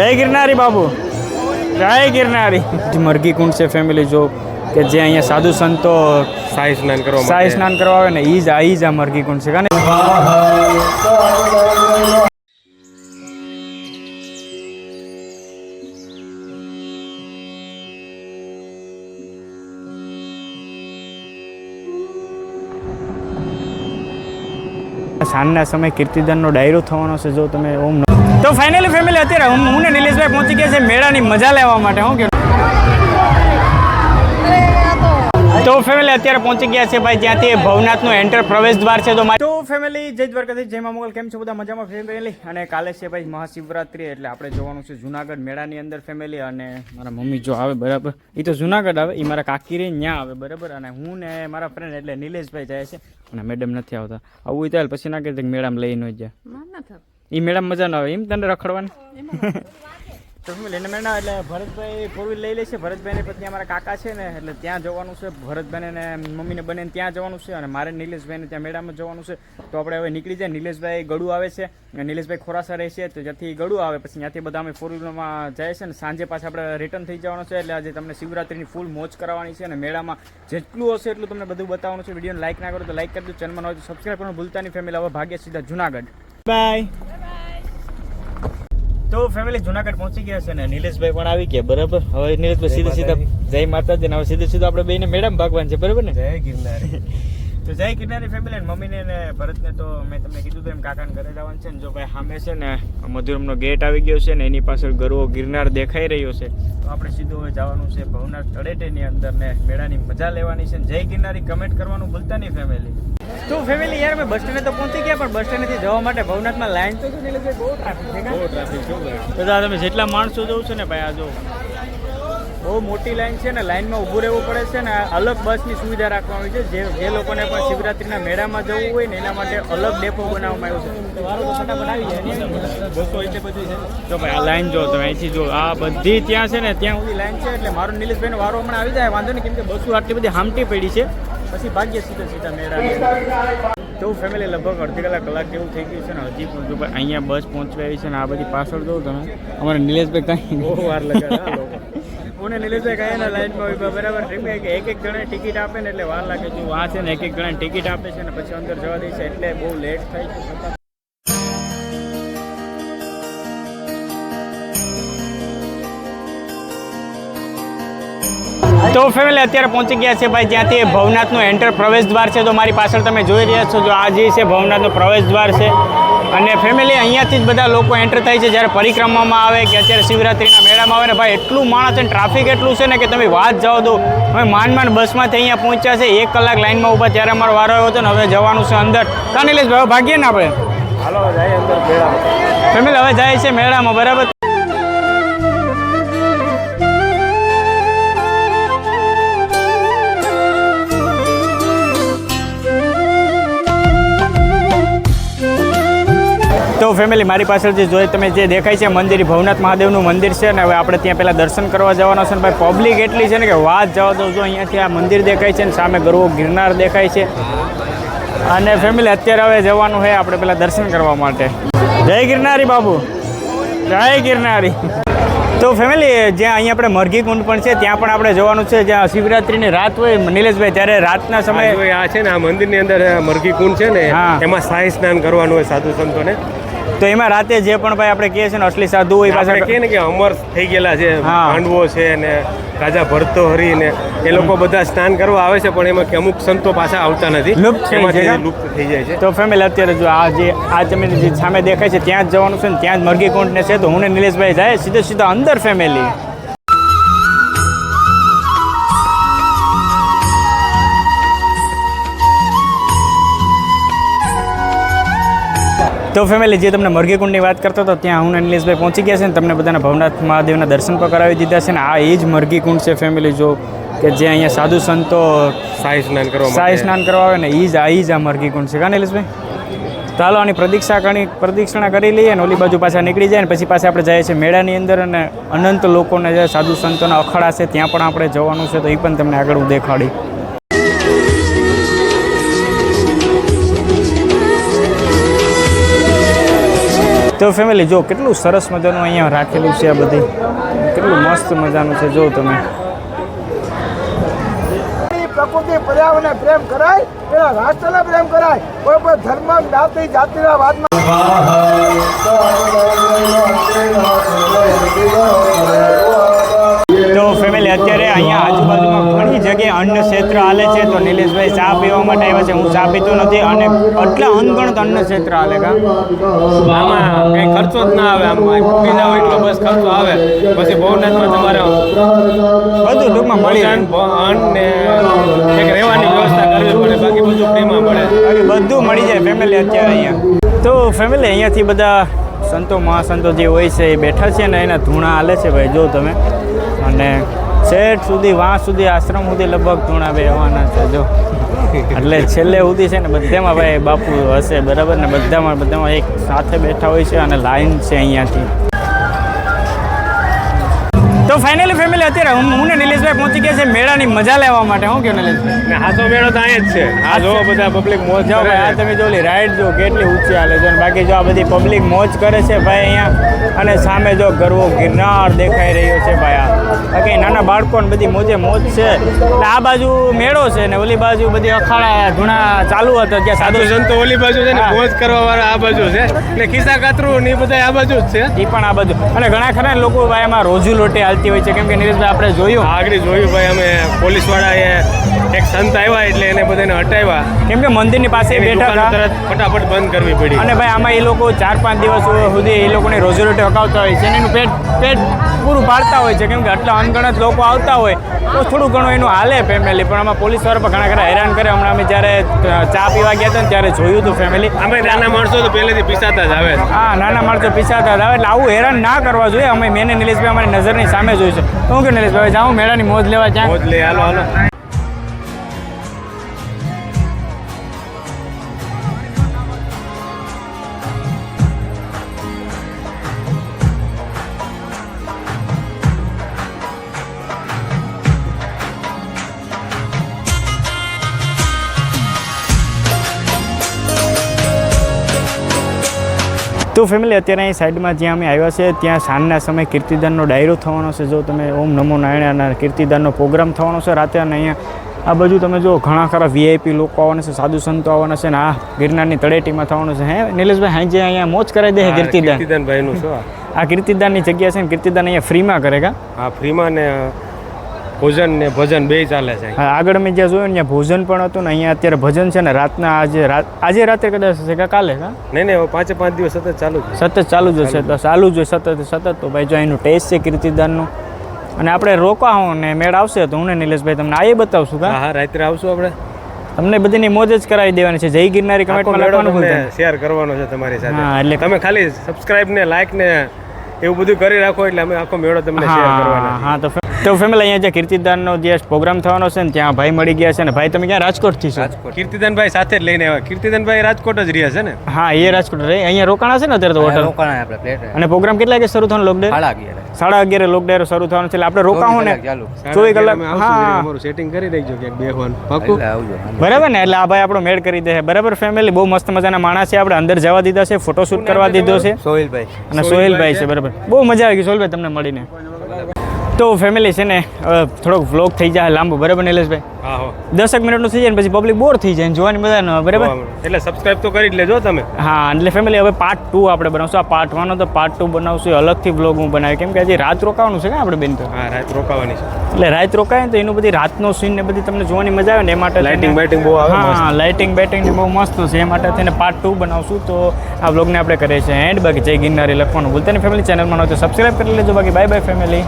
જય ગિરનારી બાબુ. જય ગિરનારી. મરઘી કુંડ છે ફેમિલી જો કે જે અહીંયા સાધુ સંતો સાઈ સ્નાન કરવા સાય સ્નાન કરવા આવે ને ઈ જ આ ઈ જ આ મરઘી કુંડ છે. કાને સાંજના સમય કીર્તિદાનનો ડાયરો થવાનો છે જો તમે ઓમ તો ફાઇનલી ફેમિલી અત્યારે હું ને નિલેશભાઈ પહોંચી ગયા છે મેળાની મજા લેવા માટે, હું કે તો ફેમિલી અત્યારે પહોંચી ગયા છે ભાઈ, જ્યાંથી ભવનાથનું એન્ટર પ્રવેશ દ્વાર છે. તો તો ફેમિલી જય દ્વારકાથી જય મોગલ, કેમ છો બધા? મજામાં ફેમિલી અને કાલે છે ભાઈ મહાશિવરાત્રિ, એટલે આપણે જોવાનું છે જુનાગઢ મેળાની અંદર ફેમિલી અને મારા મમ્મી જો આવે બરાબર એ તો જુનાગઢ આવે એ મારા કાકી રહી ત્યાં આવે બરાબર. અને હું ને મારા ફ્રેન્ડ એટલે નિલેશભાઈ જાય છે. અને મેડમ નથી આવતા. આવું હોય તો પછી ના કહે મેળામાં લઈને જ જાય. એ મેડમ મજા ના આવે. એમ તને રખડવાની? તો એને મેળા એટલે ભરતભાઈ ફોર વ્હીલ લઈ લેશે ભરતભાઈને પછી અમારા કાકા છે ને એટલે ત્યાં જવાનું છે. ભરતભાઈને ને મમ્મીને બને ત્યાં જવાનું છે અને મારે નિલેશભાઈને ત્યાં મેળામાં જવાનું છે. તો આપણે હવે નીકળી જાય. નિલેશભાઈ ગળું આવે છે અને નિલેશભાઈ ખોરાસા રહે છે. તો જ્યાંથી ગળું આવે પછી ત્યાંથી બધા અમે ફોર વ્હીલમાં જાય છે ને સાંજે પાછા આપણે રિટર્ન થઈ જવાનું છે. એટલે આજે તમને શિવરાત્રીની ફૂલ મોજ કરાવવાની છે અને મેળામાં જેટલું હશે એટલું તમને બધું બતાવવાનું છે. વિડીયોને લાઈક ના કરો તો લાઈક કરજો ચેનલમાં હોય તો સબસ્ક્રાઈબ કરવાનું ભૂલતા નહીં. ફેમિલી હવે ભાગ્ય સીધા જુનાગઢ. બાય તો ફેમિલી જુનાગઢ પહોંચી ગયા છે ને નિલેશભાઈ પણ આવી ગયા બરાબર? હવે નિલેશભાઈ સીધા સીધા જય માતાજી ને હવે સીધું સીધું આપણે બેને મેડમ ભાગવાન છે બરાબર ને? જય ગિરનારી. તો જય ગિરનારી ફેમિલી મમ્મીને ને ભરતને તો મેં તમને કીધું તો એમ કાકાને ઘરે જવાનું છે ને જો ભાઈ સામે છે ને મધુરમનો ગેટ આવી ગયો છે ને એની પાછળ ગરવો ગિરનાર દેખાઈ રહ્યો છે. તો આપણે સીધું હવે જવાનું છે ભવનાથ તળેટીની અંદર ને મેળાની મજા લેવાની છે ને. જય ગિરનારી કમેન્ટ કરવાનું ભૂલતા નહીં ફેમિલી તો ફેમિલી યાર મેં બસ સ્ટેન્ડે તો પહોંચી ગયા પણ બસ સ્ટેન્ડથી જવા માટે ભવનાથમાં લાઈન તો છે ને એટલે બહુ ટ્રાફિક છે બહુ ટ્રાફિક છે દાદા તમે જેટલા માણસો જોઉં છે ને ભાઈ આ જો. બહુ મોટી લાઈન છે ને લાઈનમાં ઊભું રહેવું પડે છે ને અલગ બસની સુવિધા રાખવામાં આવી છે. જે જે લોકોને પણ શિવરાત્રીના મેળામાં જવું હોય ને એના માટે અલગ ડેપો બનાવવામાં આવ્યો છે. વારો તો બનાવી છે જાય બસો એટલે બધી છે. તો ભાઈ આ લાઈન જો તમે અહીંથી જો આ બધી ત્યાં છે ને ત્યાં સુધી લાઈન છે એટલે મારો નિલેશભાઈનો વારો હમણાં આવી જાય વાંધો નહીં કેમ કે બસો આટલી બધી હામટી પડી છે. પછી ભાગ્ય સીધા સીધા મેરા તો ફેમિલી લગભગ અડધી કલાક કલાક જેવું થઈ ગયું છે ને હજી પણ જો અહીંયા બસ પહોંચવા આવી છે ને આ બધી પાછળ જોઉં તમે. અમારે નિલેશભાઈ કાંઈ બહુ વાર લગાડે મને નિલેશભાઈ કાંઈ લાઈનમાં ઊભા બરાબર કે એક એક જણે ટિકિટ આપે ને એટલે વાર લાગે. છે આ છે ને એક એક જણે ટિકિટ આપે છે ને પછી અંદર જવા દે છે એટલે બહુ લેટ થાય છે. તો ફેમિલી અત્યારે પહોંચી ગયા છે ભાઈ જ્યાંથી ભવનાથનું એન્ટર પ્રવેશ દ્વાર છે. તો મારી પાછળ તમે જોઈ રહ્યા છો જો આ જે છે ભવનાથનો પ્રવેશ દ્વાર છે. અને ફેમિલી અહીંયાથી જ બધા લોકો એન્ટર થાય છે જ્યારે પરિક્રમામાં આવે કે અત્યારે શિવરાત્રીના મેળામાં આવે. ને ભાઈ એટલું માણસ અને ટ્રાફિક એટલું છે ને કે તમે વાત જાઓ દો હવે માંડ માંડ બસમાંથી અહીંયા પહોંચ્યા છે. એક કલાક લાઈનમાં ઊભા ત્યારે અમારો વારો આવ્યો હતો ને હવે જવાનું છે અંદર. તને લઈશ હવે ભાગીએ ને આપણે? હાલો જાય અંદર મેળામાં. ફેમિલી હવે જાય છે મેળામાં બરાબર? તો ફેમિલી મારી પાછળ જે જોઈ તમે જે દેખાય છે મંદિર ભવનાથ મહાદેવનું મંદિર છે ને હવે આપણે ત્યાં પહેલાં દર્શન કરવા જવાના છે ને ભાઈ પબ્લિક એટલી છે ને કે વાત જવા દઉં જો અહીંયાથી આ મંદિર દેખાય છે ને સામે ગરવો ગિરનાર દેખાય છે. અને ફેમિલી અત્યારે હવે જવાનું છે આપણે પહેલાં દર્શન કરવા માટે. જય ગિરનારી બાબુ. જય ગિરનારી. તો ફેમિલી જ્યાં અહીંયા આપણે મરઘી કુંડ પણ છે ત્યાં પણ આપણે જવાનું છે. જ્યાં શિવરાત્રીની રાત હોય નિલેશભાઈ ત્યારે રાતના સમયે આ છે ને આ મંદિરની અંદર મરઘી કુંડ છે ને. એમાં સાઈ સ્નાન કરવાનું હોય સાધુ સંતોને. તો એમાં રાતે જે પણ ભાઈ આપણે કહીએ છીએ ને અસલી સાધુ હોય પાછા કહે ને કે અમર થઈ ગયેલા છે હા. પાંડવો છે ને રાજા ભરતો હરી ને એ લોકો બધા સ્નાન કરવા આવે છે પણ એમાં કે અમુક સંતો પાછા આવતા નથી લુપ્ત થઈ એમાંથી જાય. લુપ્ત થઈ જાય છે તો ફેમિલી અત્યારે જો આ જે આ તમે જે સામે દેખાય છે ત્યાં જ જવાનું છે ને ત્યાં જ મરઘી કુંડ ને છે તો હું ને નિલેશભાઈ જાય સીધે સીધા અંદર ફેમિલી તો ફેમિલી જે તમને મરઘીકુંડની વાત કરતો હતો ત્યાં હું ને નિલેશભાઈ પહોંચી ગયા છે ને તમને બધાના ભવનાથ મહાદેવના દર્શન પણ કરાવી દીધા છે ને આ એ જ મરઘી કુંડ છે ફેમિલી જો કે જે અહીંયા સાધુ સંતો સાઈ સ્નાન કરવા સાઈ સ્નાન કરવા આવે ને એ જ આ એ જ આ મરઘીકુંડ છે. કા નિલેશભાઈ ચાલો આની પ્રદીક્ષા કરી પ્રદક્ષિણા કરી લઈએ ને ઓલી બાજુ પાછા નીકળી જાય ને પછી પાછા આપણે જઈએ છીએ મેળાની અંદર અને અનંત લોકોને જે સાધુ સંતોના અખાડા છે ત્યાં પણ આપણે જવાનું છે તો એ પણ તમને આગળ હું દેખાડી. તો ફેમિલી જો કેટલું સરસ મજાનું અહીંયા રાખેલું છે આ બધી. કેટલું મસ્ત મજાનું છે, જો તમે. પ્રકૃતિ પર્યાવરણને પ્રેમ કરાય, એના રાષ્ટ્રને પ્રેમ કરાય. કોઈ પણ ધર્મ જ્ઞાતિ જાતિના વાદમાં આટલા અનગણત અન્ન ક્ષેત્ર હાલે કા? આમાં કંઈ ખર્ચો જ ના આવે આમ હોય એટલો બસ ખર્ચો આવે. પછી ભવનાથમાં તમારે બધું ટૂંકમાં મળી અન્ન ને એક રહેવાની વ્યવસ્થા કરવી પડે બાકી બધું ફ્રીમાં મળે. બાકી બધું મળી જાય ફેમિલી અત્યારે અહીંયા. તો ફેમિલી અહીંયાથી બધા સંતો મહાસંતો જે હોય છે એ બેઠા છે ને એના ધૂણા હાલે છે ભાઈ જો તમે. અને શેઠ સુધી વાં સુધી આશ્રમ સુધી લગભગ ધૂણા બે આવવાના છે જો. એટલે છેલ્લે સુધી છે ને બધામાં ભાઈ બાપુ હશે, બરાબર ને? બધામાં બધામાં એક સાથે બેઠા હોય છે અને લાઈન છે અહીંયાથી. ફાઇનલી ફેમિલી અત્યારે હું ને નિલેશભાઈ પહોંચી ગયા છે મેળાની મજા લેવા માટે. હું કે નિલેશભાઈ? હાસો મેળો તો અહીંયા જ છે. આ જો બધા પબ્લિક મોજ જો ભાઈ આ તમે જો ઓલી રાઈડ જો કેટલી ઊંચી હાલે છે. અને બાકી જો આ બધી પબ્લિક મોજ કરે છે ભાઈ અહીંયા. અને સામે જો ગરવો ગિરનાર દેખાઈ રહ્યો છે ભાઈ આ. બાકી નાના બાળકો ને બધી મોજે મોજ છે. એટલે આ બાજુ મેળો છે ને ઓલી બાજુ બધી અખાડા ઘણા ચાલુ હતા ત્યાં સાધુ સાધુ સંતો ઓલી બાજુ છે ને મોજ કરવા વાળા આ બાજુ છે. એટલે ખિસ્સા કાતરું ને એ બધા આ બાજુ જ છે. એ પણ આ બાજુ. અને ઘણા ખરા લોકો ભાઈ એમાં રોજુ લોટે હાલતી હોય છે. કેમ કે નીરજભાઈ આપણે જોયું. આગળ જોયું ભાઈ અમે પોલીસવાળા એક સંત આવ્યા એટલે એને બધાને હટાવ્યા. કેમ કે મંદિરની પાસે બેઠા હતા. તરત ફટાફટ બંધ કરવી પડી. અને ભાઈ આમાં એ લોકો ચાર પાંચ દિવસ સુધી એ લોકોને રોજી રોટી હકાવતા હોય છે અને એનું પેટ પેટ પૂરું પાડતા હોય છે. કેમ કે આટલા અનગણત લોકો આવતા હોય તો થોડું ઘણું એનું હાલે ફેમિલી પણ આમાં પોલીસવાળા પણ ઘણા ખરા હેરાન કરે. હમણાં અમે જ્યારે ચા પીવા ગયા હતા ને ત્યારે જોયું હતું ફેમિલી અમે નાના માણસો તો પહેલેથી પીસાતા જ આવે. હા નાના માણસો પીસાતા જ આવે. એટલે આવું હેરાન ના કરવા જોઈએ. અમે મેને નિલેશભાઈ અમારી નજરની સામે જોયું છે. તો હું કે નિલેશભાઈ? જાઉં મેળાની મોજ લેવા ક્યાં મોજ લે હાલો હાલો. તો ફેમિલી અત્યારે અહીં સાઈડમાં જ્યાં અમે આવ્યા છે ત્યાં સાંજના સમયે કીર્તિદાનનો ડાયરો થવાનો છે. જો તમે ઓમ નમો નારાયણના કીર્તિદાનનો પ્રોગ્રામ થવાનો છે રાતે અને અહીંયા આ બાજુ તમે જો ઘણા ખરા વીઆઈપી લોકો આવવાના છે સાધુ સંતો આવવાના છે ને આ ગિરનારની તળેટીમાં થવાનું છે. હે નિલેશભાઈ હાંજે અહીંયા મોજ કરાવી દે કીર્તિદાન કીર્તિદાન? ભાઈનું શું? આ? આ કીર્તિદાનની જગ્યા છે ને કીર્તિદાન અહીંયા ફ્રીમાં કરે કા? હા ફ્રીમાં ને ભોજન ને ભજન બે ચાલે છે. હા, આગળ મેં જ્યાં જોયું ને ત્યાં ભોજન પણ હતું ને અહીંયા અત્યારે ભજન છે ને રાતના આજે રાત આજે રાત્રે કદાચ છે કે કાલે હા? નહીં નહીં હવે પાંચે પાંચ દિવસ સતત ચાલુ સતત ચાલુ જ હશે તો ચાલુ જ. સતત સતત તો ભાઈ જો એનું ટેસ્ટ છે કીર્તિદાનનું. અને આપણે રોકા હો ને મેળ આવશે તો હું ને નિલેશભાઈ તમને આ બતાવશું હા? કા હા રાત્રે આવશું આપણે. તમને બધીની મોજ જ કરાવી દેવાની છે. જય ગિરનારી કમેન્ટમાં લખવાનું ભૂલતા શેર કરવાનો છે તમારી હા, સાથે એટલે- તમે ખાલી સબસ્ક્રાઇબ ને લાઈક ને એવું બધું કરી રાખો એટલે અમે આખો મેળો તમને શેર હા કરવાના હા તો તો ફેમિલી અહીંયા જે કીર્તિદાનનો જે પ્રોગ્રામ થવાનો છે ને ત્યાં ભાઈ મળી ગયા છે ને. ભાઈ તમે ક્યાં રાજકોટથી છો? કીર્તિદાનભાઈ સાથે જ લઈને આવ્યા. કીર્તિદાનભાઈ રાજકોટ જ રહ્યા છે ને? હા એ રાજકોટ રહે. અહીંયા રોકાણા છે ને અત્યારે તો હોટલ રોકાણા આપણે પ્લેટ અને પ્રોગ્રામ કેટલા વાગે શરૂ થવાનો લોકડે સાડા અગિયાર. સાડા અગિયારે લોકડાયરો શરૂ થવાનો છે. એટલે આપણે રોકાવું ને. ચોવીસ કલાક હા. અમારું સેટિંગ કરી દેજો કે બેહવાનું. પાકું? બરાબર ને? એટલે આ ભાઈ આપણો મેળ કરી દે છે. બરાબર ફેમિલી બહુ મસ્ત મજાના માણસ છે. આપણે અંદર જવા દીધા છે ફોટોશૂટ કરવા દીધો છે. સોહિલભાઈ. અને સોહિલભાઈ છે? બરાબર. બહુ મજા આવી ગઈ. સોહિલભાઈ તમને મળીને. તો ફેમિલી છે ને થોડોક વ્લોગ થઈ જાય લાંબો બરાબર નિલેશભાઈ દસેક મિનિટનું થઈ જાય ને પછી પબ્લિક બોર થઈ જાય ને જોવાની ન આવે, બરાબર? એટલે સબસ્ક્રાઇબ તો કરી જ લેજો તમે. હા એટલે ફેમિલી હવે પાર્ટ ટુ આપણે બનાવશું. આ પાર્ટ વન તો પાર્ટ ટુ બનાવશું અલગથી વ્લોગ હું બનાવી કેમ કે આજે રાત રોકાવાનું છે ને આપણે બેન તો. હા રાત રોકાવાની છે. એટલે રાત રોકાય ને તો એનું બધી રાતનો સીન ને બધી તમને જોવાની મજા આવે ને એ માટે લાઇટિંગ બેટિંગ બહુ આવે હા લાઇટિંગ બેટિંગ બહુ મસ્ત છે. એ માટે થઈને પાર્ટ ટુ બનાવશું. તો આ વ્લોગને આપણે કરીએ છીએ એન્ડ બાકી જય ગિરનારી લખવાનું ભૂલતા ને ફેમિલી ચેનલમાં હોય તો સબસ્ક્રાઇબ કરી લેજો. બાકી બાય બાય ફેમિલી